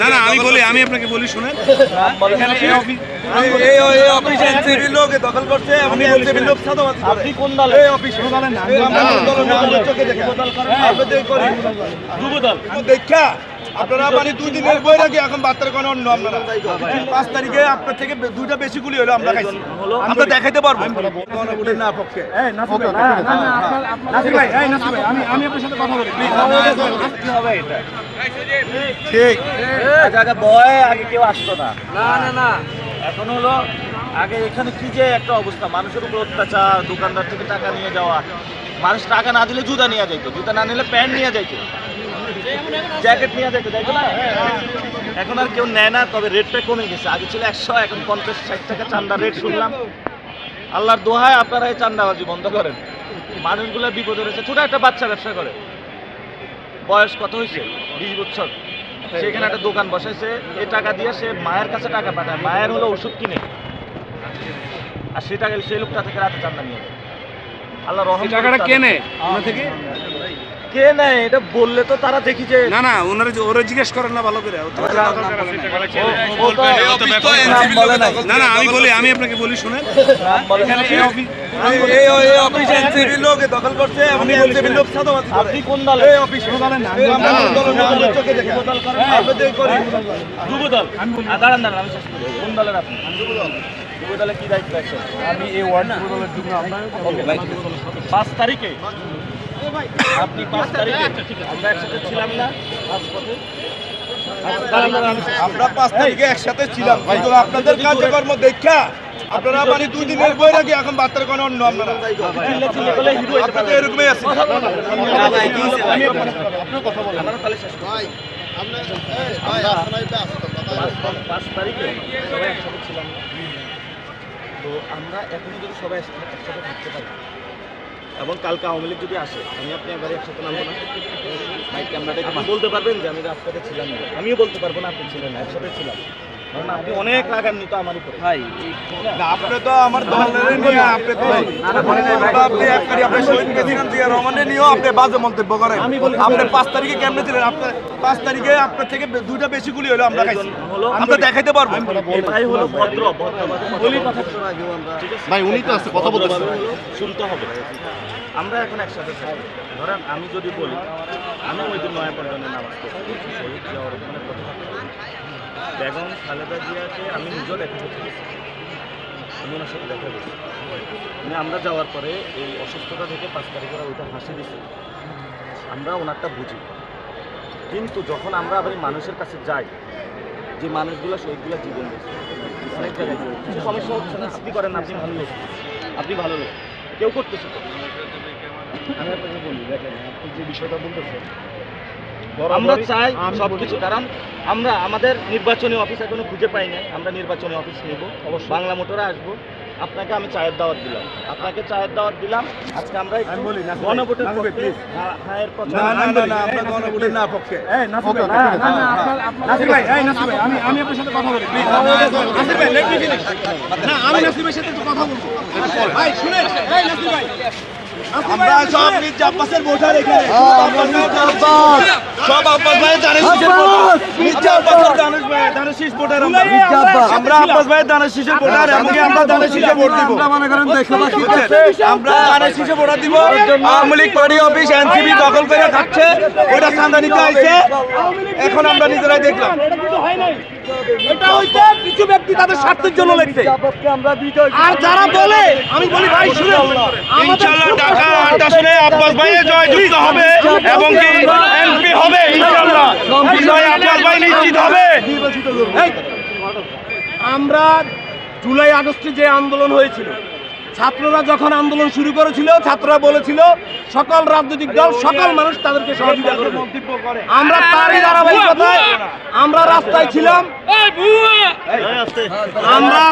না না আমি বলি আমি আপনাকে বলি শুনেন দেখে আপনারা মানে দুই দিনের বই রাখি এখন বার্তার কোনো অন্য আপনারা পাঁচ তারিখে আপনার থেকে দুইটা বেশি গুলি হলো আমরা খাইছি আমরা দেখাইতে পারব না পক্ষে আমি আমি আপনার সাথে কথা বলি please। কি হবে এটা ঠিক বয় আগে কেউ আসতো না না না না এখন হলো আগে এখানে কি যে একটা অবস্থা মানুষের উপর অত্যাচার দোকানদার থেকে টাকা নিয়ে যাওয়া মানুষ টাকা না দিলে জুতা নিয়ে যাইতো জুতা না নিলে প্যান্ট নিয়ে যাইতো জ্যাকেট নিয়ে যাইতো যাইতো না এখন আর কেউ নেয় না তবে রেটটা কমে গেছে। আগে ছিল একশো এখন পঞ্চাশ ষাট টাকা চান্দা রেট শুনলাম। আল্লাহর দোহায় আপনারা এই চান্দাবাজি বন্ধ করেন। মানুষগুলো বিপদে রয়েছে। ছোট একটা বাচ্চা ব্যবসা করে। বয়স কত হয়েছে? বিশ বছর। সেখানে একটা দোকান বসাইছে। এই টাকা দিয়ে সে মায়ের কাছে টাকা পাঠায়। মায়ের হলো ওষুধ কিনে। আর সেই টাকা সেই লোকটা থেকে রাতে চান্দা নিয়ে। আল্লাহ রহম টাকাটা তাদের। কে নেয় ওনা থেকে? কে নেয় এটা বললে তো তারা দেখি যে না না ওনারা যে- ওরা জিজ্ঞেস করেন না ভালো করে নাই। না না আমি বলি আমি আপনাকে বলি শুনেন। নাম বলে এখানে নাই। এই অফিস এই এই এই অফিস এনসিবি লোক দখল করছে আমি এই ওয়ার্ড পাঁচ তারিখে আপনি পাঁচ তারিখে আমরা একসাথে ছিলাম না। রাজপথে। আচ্ছা। আমরা পাঁচ তারিখে একসাথে ছিলাম কিন্তু আপনাদের কার্যকর্ম দেখা আপনারা মানে দুই দিনের বই রাখি এখন বার্তার কোনো অন্য আপনারা। আপনাদের এরকমই আছে। তো আমরা এখনও যদি সবাই একসাথে একসাথে থাকতে পারি এবং কালকে আওয়ামী লীগ যদি আসে আমি আপনি একবারে একসাথে নামবো না। ভাই ক্যামেরাটা বলতে পারবেন যে আমি রাস্তাতে ছিলাম না। আমিও বলতে পারব না আপনি ছিলেন না একসাথে ছিলাম। কারণ আপনি অনেক রাগান্বিত আমার উপরে। ভাই না, আপনি তো আমার দলের নিয়ে আপনি তো আপনি এক আপনি শহীদ প্রেসিডেন্ট জিয়া রহমানের নিয়েও আপনি বাজে মন্তব্য করেন। আপনি পাঁচ তারিখে কেমনে ছিলেন? আপনার পাঁচ তারিখে আপনার থেকে দুইটা বেশি গুলি হলো আমরা খাইছি। আমরা দেখাইতে পারব। হলো ভদ্র ভদ্র বলি কথা ঠিক আছে? ভাই উনি তো আছে কথা বলতেছে। শুনতে হবে। আমরা এখন একসাথে থাকি। ধরেন আমি যদি বলি আমি ওই দিন নয়া পল্টনে নামাজ পড়ছি শহীদ জিয়াউর রহমানের কথা বেগম খালেদা জিয়াকে আমি নিজেও দেখা করতে আমি ওনার সাথে দেখা করছি। মানে আমরা যাওয়ার পরে এই অসুস্থতা থেকে পাঁচ তারিখে ওইটা হাসি দিছি। আমরা ওনারটা বুঝি। কিন্তু যখন আমরা আবার মানুষের কাছে যাই, যে মানুষগুলো শহীদগুলো জীবন অনেক জায়গায় কিছু সমস্যা হচ্ছে না। আপনি করেন আপনি ভালো লোক। আপনি ভালো লোক। কেউ করতেছে আমি আপনাকে বলি, দেখেন, আপনি যে বিষয়টা বলতেছেন আমরা চাই সব কিছু কারণ আমরা আমাদের নির্বাচনী অফিস এখনও খুঁজে পাই নাই। আমরা নির্বাচনী অফিস নেব। অবশ্যই। বাংলা মোটরে আসব। আপনাকে আমি চায়ের দাওয়াত দিলাম। আপনাকে চায়ের দাওয়াত দিলাম। আজকে আমরা গণভোটের পক্ষে হ্যাঁ, হ্যাঁ না না না না আমরা না না না না আমি আপনার সাথে কথা বলি। না আমি সাথে কথা বলব। ভাই শুনেন ভাই। সব মির্জা আব্বাসের ভোটার এখানে। সব আব্বাস ভাই দানের শীষের ভোটার। মির্জা আব্বাসের দানের ভাই দানের শীষ ভোটার আমরা। আমরা আব্বাস! ভাই দানের শীষের ভোটার এমনকি আমরা দানের শীষে ভোট দিব। আমরা মনে করেন দেশবাসী আমরা দানের শীষে ভোটার দিব। Awami League party office NCB দখল করে খাচ্ছে। ওইটা চাঁদা নিতে আইছে। এখন আমরা নিজেরাই দেখলাম। এটা হইতে কিছু ব্যক্তি তাদের স্বার্থের জন্য লেগছে আর যারা বলে আমি বলি ভাই শুনেন। ইনশাআল্লাহ ঢাকা আব্বাস ভাই জয় যুক্ত হবে এবং কি এমপি হবে ইনশাআল্লাহ। বিজয় আব্বাস ভাই নিশ্চিত হবে। আমরা জুলাই আগস্টে যে আন্দোলন হয়েছিল ছাত্ররা যখন আন্দোলন শুরু করেছিল ছাত্ররা বলেছিল সকল রাজনৈতিক দল সকল মানুষ তাদেরকে সহযোগিতা করবে। আমরা তারই ধারাবাহিকতায় আমরা রাস্তায় ছিলাম। আমরা